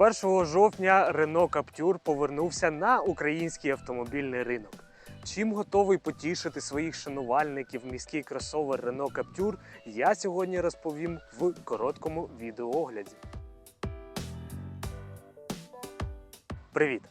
1 жовтня Renault Captur повернувся на український автомобільний ринок. Чим готовий потішити своїх шанувальників міський кросовер Renault Captur, я сьогодні розповім в короткому відеоогляді. Привіт!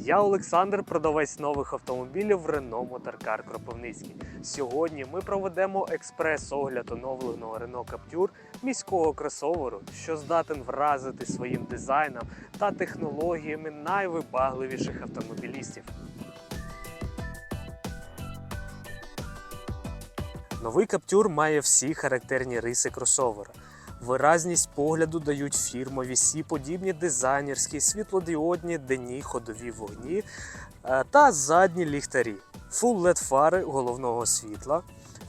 Я Олександр, продавець нових автомобілів Renault Motorcar Кропивницький. Сьогодні ми проведемо експрес-огляд оновленого Renault Captur міського кросоверу, що здатен вразити своїм дизайном та технологіями найвибагливіших автомобілістів. Новий Captur має всі характерні риси кросовера. Виразність погляду дають фірмові сі-подібні дизайнерські світлодіодні денні ходові вогні е, та задні ліхтарі. Full LED фари головного світла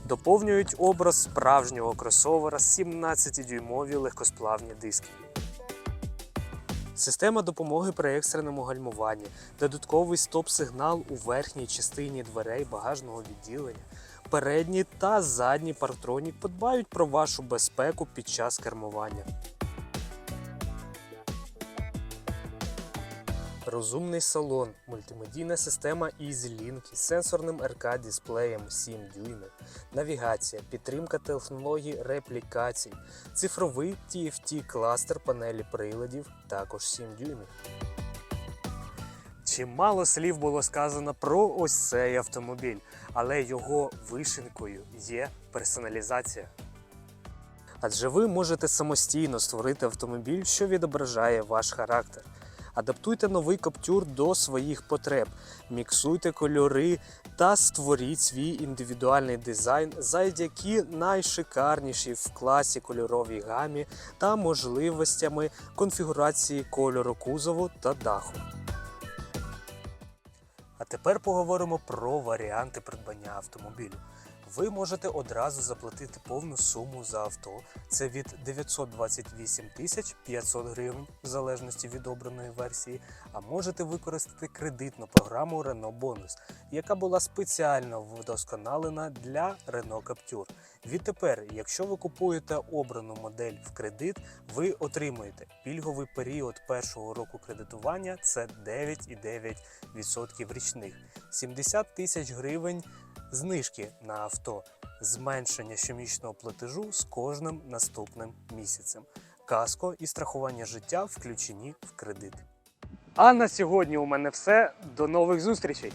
доповнюють образ справжнього кросовера 17-дюймові легкосплавні диски. Система допомоги при екстреному гальмуванні, додатковий стоп-сигнал у верхній частині дверей багажного відділення, передні та задні парктронік подбають про вашу безпеку під час кермування. Розумний салон, мультимедійна система EasyLink із сенсорним РК дисплеєм 7 дюймів, навігація, підтримка технологій реплікацій, цифровий TFT кластер панелі приладів, також 7 дюймів. Чимало слів було сказано про ось цей автомобіль, але його вишенкою є персоналізація. Адже ви можете самостійно створити автомобіль, що відображає ваш характер. Адаптуйте новий Каптюр до своїх потреб, міксуйте кольори та створіть свій індивідуальний дизайн, завдяки найшикарнішій в класі кольоровій гамі та можливостями конфігурації кольору кузову та даху. А тепер поговоримо про варіанти придбання автомобілю. Ви можете одразу заплатити повну суму за авто. Це від 928 тисяч 500 гривень, в залежності від обраної версії. А можете використати кредитну програму Renault Bonus, яка була спеціально вдосконалена для Renault Captur. Відтепер, якщо ви купуєте обрану модель в кредит, ви отримуєте пільговий період першого року кредитування це 9,9% річних, 70 тисяч гривень знижки на авто, зменшення щомісячного платежу з кожним наступним місяцем. Каско і страхування життя включені в кредит. А на сьогодні у мене все. До нових зустрічей!